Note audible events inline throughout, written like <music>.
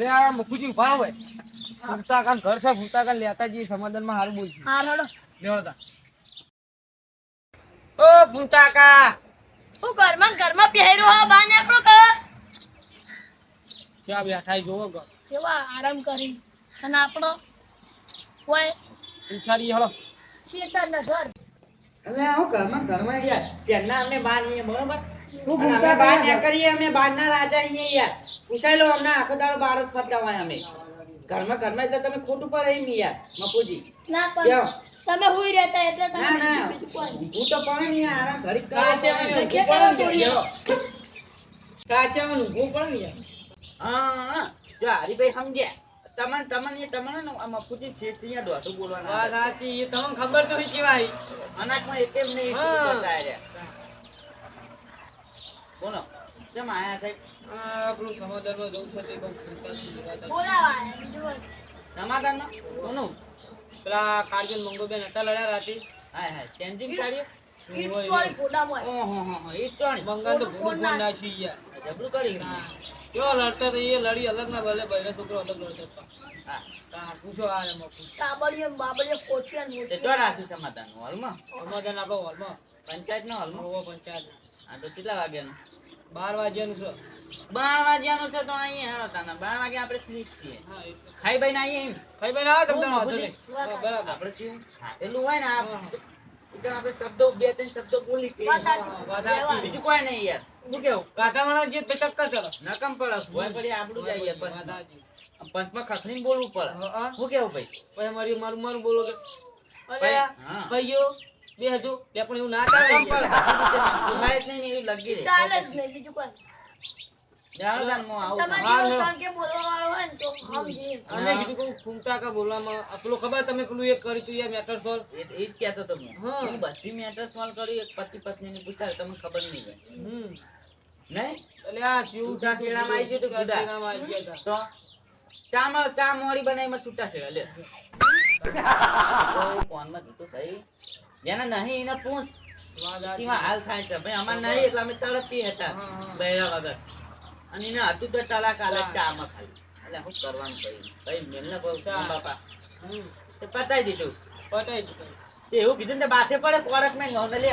કા મુખુજી ઊભા હોય. ભૂમતા કાન ઘર છે ભૂમતા કાન લેતા જઈએ સમાધાનમાં હારું બોલશું. હાર રડો લેવડતા ઓ ભૂમતા કા હું ઘરમાં ઘરમાં પહેર્યો હા બાને આપણો કર ક્યાં બેઠા જોવો ઘર? કેવા આરામ કરી. અને આપણો? હોય. ઉઠાડી હળો શેતાન ના ઘર. એટલે હું ઘરમાં ઘરમાં ગયા. તેના અમે બાર નહીં બરોબર? અમે બહાર કા નીકળીએ અમે બહારના રાજા અહીંયા યાર. પૂછાઈ લો અમને આખો દાડો બહાર જ ફરતા હોય અમે. ઘરમાં ઘરમાં એટલે તમે ખોટું પડે એમ યાર મપુજી ના પણ તમે હુઈ રહેતા એટલે તમે ના ના. બીજું કોઈ નહીં. હું તો પણ નહીં આરામ ઘડીક કાચે છો. મને જગ્યા ઊભું કરો પડે ને યાર. કાચે મને ઊભું પડે હા હા. જો હરીભાઈ સમજ્યા. તમને તમને તમને ને આ મપુજી છે ત્યાં દોઢું બોલવાના સાચી તમને ખબર તો કેવાય. અનાજમાં એક એમ નહીં. બોલો કેમ આયા સાહેબ? આ આપણું સમાધાનમાં જવું છે તે બહુ બોલાવા બીજું. સમાધાનમાં કોનું? પેલા કાર્જન મંગોબેન હતા લડ્યા રાતી. હાય હાય ચેન્જિંગ યાર જબરું કરી લડતા એ લડી અલગ ના ભલે બૈરા છોકરો અલગ લડતા પૂછો ને ને તે સમાધાન હોલમાં? સમાધાન આપણો હોલમાં. પંચાયત નો હોલમાં પંચાયત. આ તો કેટલા વાગ્યાનું? બાર વાગ્યાનું છે. બાર વાગ્યાનું છે તો અહીંયા તાના. બાર વાગે આપણે ફ્રી છીએ. ખાઈ ભાઈ ના અહીંયા એમ? ખાઈ ભાઈ આવો તમને વાંધો નહીં. બરાબર. આપણે શું? ખાતેલું હોય ને આપણે શબ્દો બે ત્રણ શબ્દો બોલી કે. વાત સાચી. વાત સાચી. બીજું કોઈ નહીં યાર. શું કેવું? કાંટાવાળા જે ચક્કર ચાલો. નકમ પડે ભોય પડી આપણું જઈએ પંચમાં. સાચી. બોલવું પડે. હા, હા. શું કેવું ભાઈ? પછી મારી મારું મારું બોલો કે. અરે ભાઈ, ભાઈઓ બે હજુ. બે પણ એવું ના ચાલે. જ નહીં લગી રહે. ચાલે જ નહીં, બીજું કોઈ હતા. ચા મોડી બનાવીમાં છૂટા છે લે. <laughs> તો ફોનમાં કીધું ભાઈ જેને નહીં એને પૂછ. વાત સાચી. કેવા હાલ થાય છે. ભાઈ અમાર નહીં એટલે અમે તડપી હતા. હા, હા. વગર. અને એને હતું તો ટલાક આલે ચા. ચામાં ખાલી. એટલે શું કરવાનું કહ્યું ભાઈ મેલને બોલતા. બાપા. તે પતાઈ દીધું. પટાઈ દીધું. એવું કીધું ને બાથે પડે કોરક મેં નોંધ લે.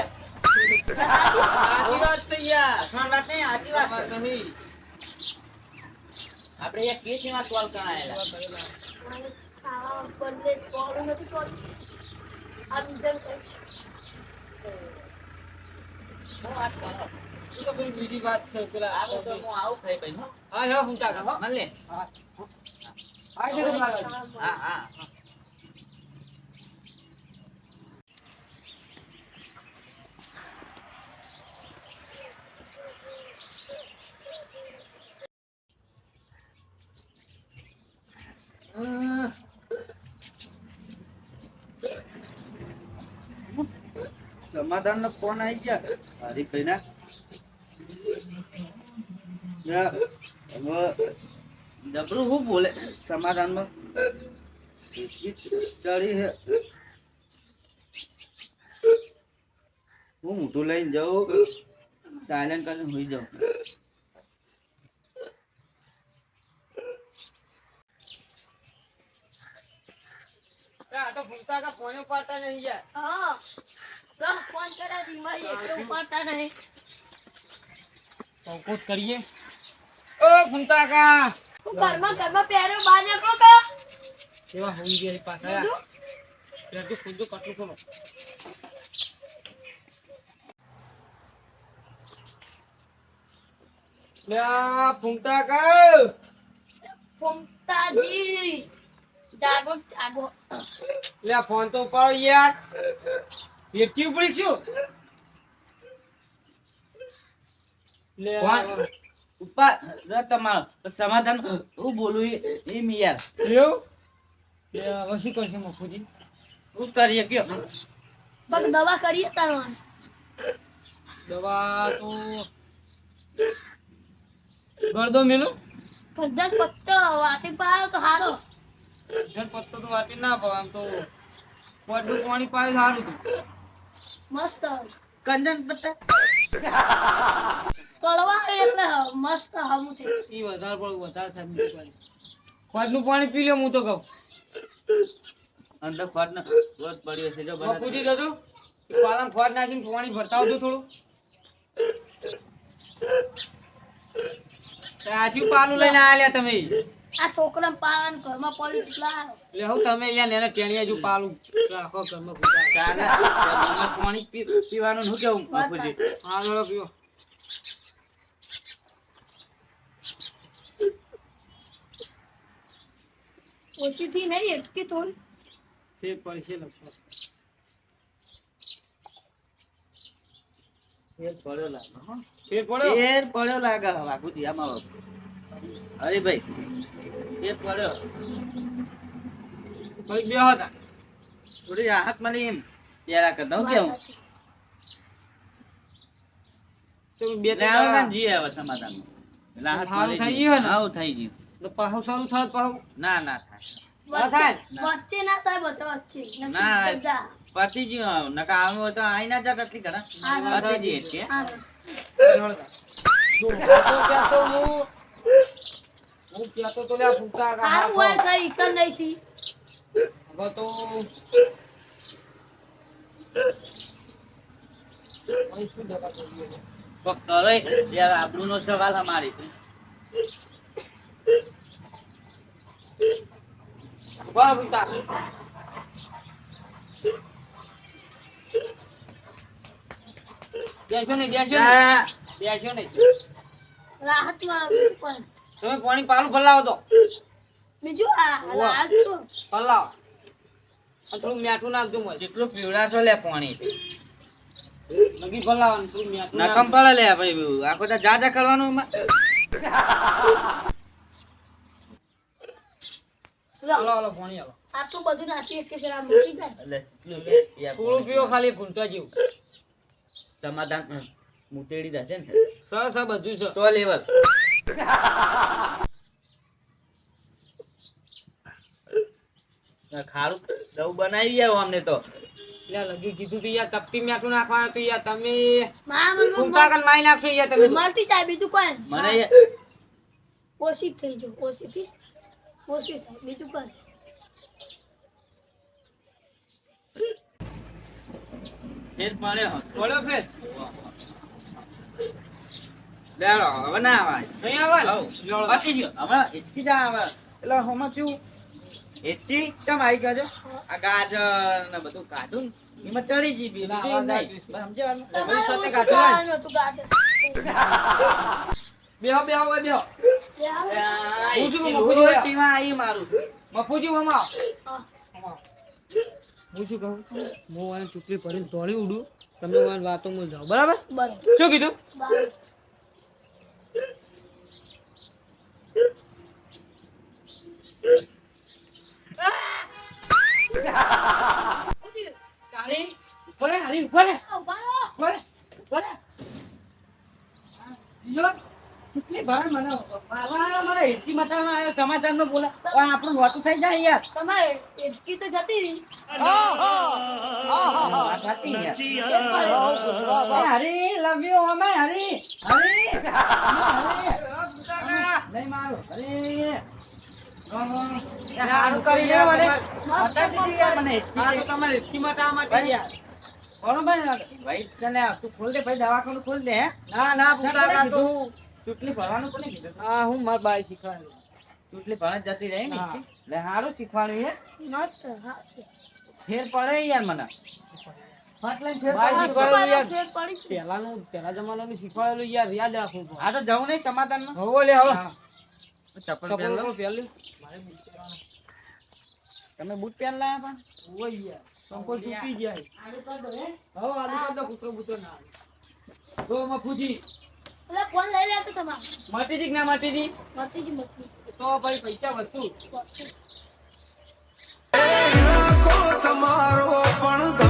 આપણે એક કેસીમાં સોલ્વ કરાયેલા. આ. હું તો પેલી બીજી વાત છે પેલા આવું તો હું આવું ખાઈ ભાઈ હા. હા ફૂમતા કા હો. મળે હા. હા હા. સમાધાન નો ફોન આવી ગયા. હરીફભાઈ ના જબરું હું બોલે? સમાધાનમાં ચડી હું. મોટું લઈને જાઉં સાયલેન્ટ કરીને હોઈ જાઉં. આ તો કા ફોન ઉપાડતા નહીં યાર હા. ફોન કર્યા ધીમા એટલે ઉપાડતા નહીં. ચૌકોટ કરીએ. ઓ ફૂમતા કા ઘરમાં ઘરમાં પહેર્યો બહાર નીકળો કે? કેવા હોઈ ગયા પાછા? યાર યાર ખુદ કટલું કરો લે આ કા ફૂમતાજી. જાગો જાગો. લે ફોન તો ઉપાડો યાર. પેટી ઉપડી છું લે ઉપર રે તમાર. સમાધાન હું બોલું એ- મિયાર. યાર એવું લે હવે શું કરશે મફુજી હું કરીએ કે બગ દવા કરીએ તારવાન. દવા તો ગળદો મેલું. પંદર પત્તો વાટી પાડો તો હારો. જન પત્તો તો વાટી ના પાવ આમ તો. પોટનું પાણી પાય સારું હતું મસ્ત. કંદન પત્તા આવે એટલે મસ્ત હમું થઈ ઈ વધારે પણ વધારે થાય ખોટનું પાણી. પી લે હું તો કહું. અંદર ખોટનો રોજ પડ્યો છે જો બાપુજી દાદુ પાલમ ખોટ નાખીને પાણી ભરતા આવજો થોડું. સાચું પાલું લઈને આવ્યા તમે. આ છોકરા પાલન ઘરમાં પડી કેટલા એટલે હું તમે અહીંયા નેને ટેણીયા જો પાલું રાખો ઘરમાં ચાલે. પાણી પીવાનું શું કેવું બાપુજી. હા પીવો ઓછી થી નહીં એટલી થોડી. ફેર પડશે લગભગ. ફેર પડ્યો લાગે. ફેર પડ્યો? ફેર પડ્યો લાગે બાપુજી આમાં હરીભાઈ ફેર પડ્યો. કોઈ બે હતા. થોડી રાહત મળી એમ. પેલા કરતા હું કેવું? બે ત્રણ જી આવે સમાધાનમાં. રાહત મળી થઈ ગઈ. ને? હાવ થઈ ગયું. તો પાછું સારું થાય પાછું ના ના થાય. ના થાય? વચ્ચે ના થાય વચ્ચે. ના. બધા. નકા આમ તો આઈ ના જાત એટલી ઘણા હું તો લ્યા ફૂટા કા હા હોય કઈ ઈકન નઈ થી હવે તો અહીં શું જગા પડી છે? તો કરે યાર આબરૂનો સવાલ અમારી ઊભા ફૂટા. બેસો નહીં બેસો નહીં આ, બેસો નહીં રાહતમાં કોઈ. તમે પાણી પાલું ભલાવો તો. બીજું આ તો. થોડું મીઠું નાખજો મને. જેટલું પીવડાશો લે પાણી. નગી ભલાવાનું થોડું મીઠું નકમ પડે લે ભાઈ આખો તો જા જા કરવાનું એમાં. હાલો હાલો પાણી હાલો. આટલું બધું નાખી કે પેલા મૂકી જાય એટલે જેટલું લે યાર થોડું પીવો ખાલી ભૂલતા જેવું. સમાધાન મુતેડી દે જશે ને. સર સર બધું છે. તો લેવલ. ખારું દવ બનાવી ગયા અમને તો. લગી કીધું તું યાર તપતી મીઠું નાખવાનું યાર તમે મારા મનમાં ફૂમતા કન મારી નાખશો યાર તમે તો. મળતી જાય બીજું કોઈ મને. ઓછી થઈ જાય ઓછી થી ઓછી થાય બીજું કોઈ ફેર પડ્યો. થોડો ફેર? લેવડો, હવે ના આવે નહીં આવે ને? હઉ. લેવડો. પતી ગયો. હવે હિચકી જ આવે. એટલે હોમાં ચેવું? હિચકી ચમ આવી ગયો આ ગાજર ને બધું કાઢું એમાં ચડી ગઈ બી. ના, બીજું આ નહીં. ગાજર. સમજ્યા? તમારે સાથે ઓછું કાચું ખાવાનું હતું ગાજર. બેહો બેહો બેહો હું મફુજી આવી મારું મફુજી વમાવ હા. હું શું કહું હું આને ચૂપલી પડીને તોડી ઉડું તમે વાતો હું જાઓ બરાબર બરાબર. શું કીધું કાળી ઉપર હે, હાલી ઉપર. ઉપર હે, ઉપર? ચૂપલી ભરે મને મારવાના મને હિચકી મચાવવાના આયા સમાચારમાં બોલે. આપણું વાતું થઈ જાય યાર. તમારે એટકી તો જતી રહી. હરી લવ યુ અમે હરી. હરી. નહીં મારું. હરી કરી લે મને બતા યાર મને હિચકી તો તમારે હિચકી મટાવવા માટે યાર. બરોબર ભાઈ તને તું ખોલ દે ભાઈ દવાખાનું ખોલ દે ના ના પૂછા ના તો ચૂંટણી ભરવાનું કોને કીધું હા હું માર બાઈ શીખવાડું. ચૂંટણી ભરવા જતી રહી ને એટલે? સારું શીખવાડ્યું હે. મસ્ત ફેર પડે યાર મને. પેલા જમાનો છે. શીખવાડેલું યાર. યાદ રાખવું. આ તો જવું નહીં સમાધાનમાં? હોવો લે હવે ચપ્પલ કપડું પહેર લો. બપડું લે. મારે બૂટ પહેરવાના. તમે બૂટ પહેર લાયા પણ? ઓય યાર. સંકોચ તૂટી જાય. હો? આલુ કર દો કૂતરો બૂતરો ના આવે. માં ફૂજી. એટલે કોણ લઈ લેતો તમાર. મટીજી ના મટીજી મસ્તી જ તો ભાઈ પૈસા વસ્તુ તમારો પણ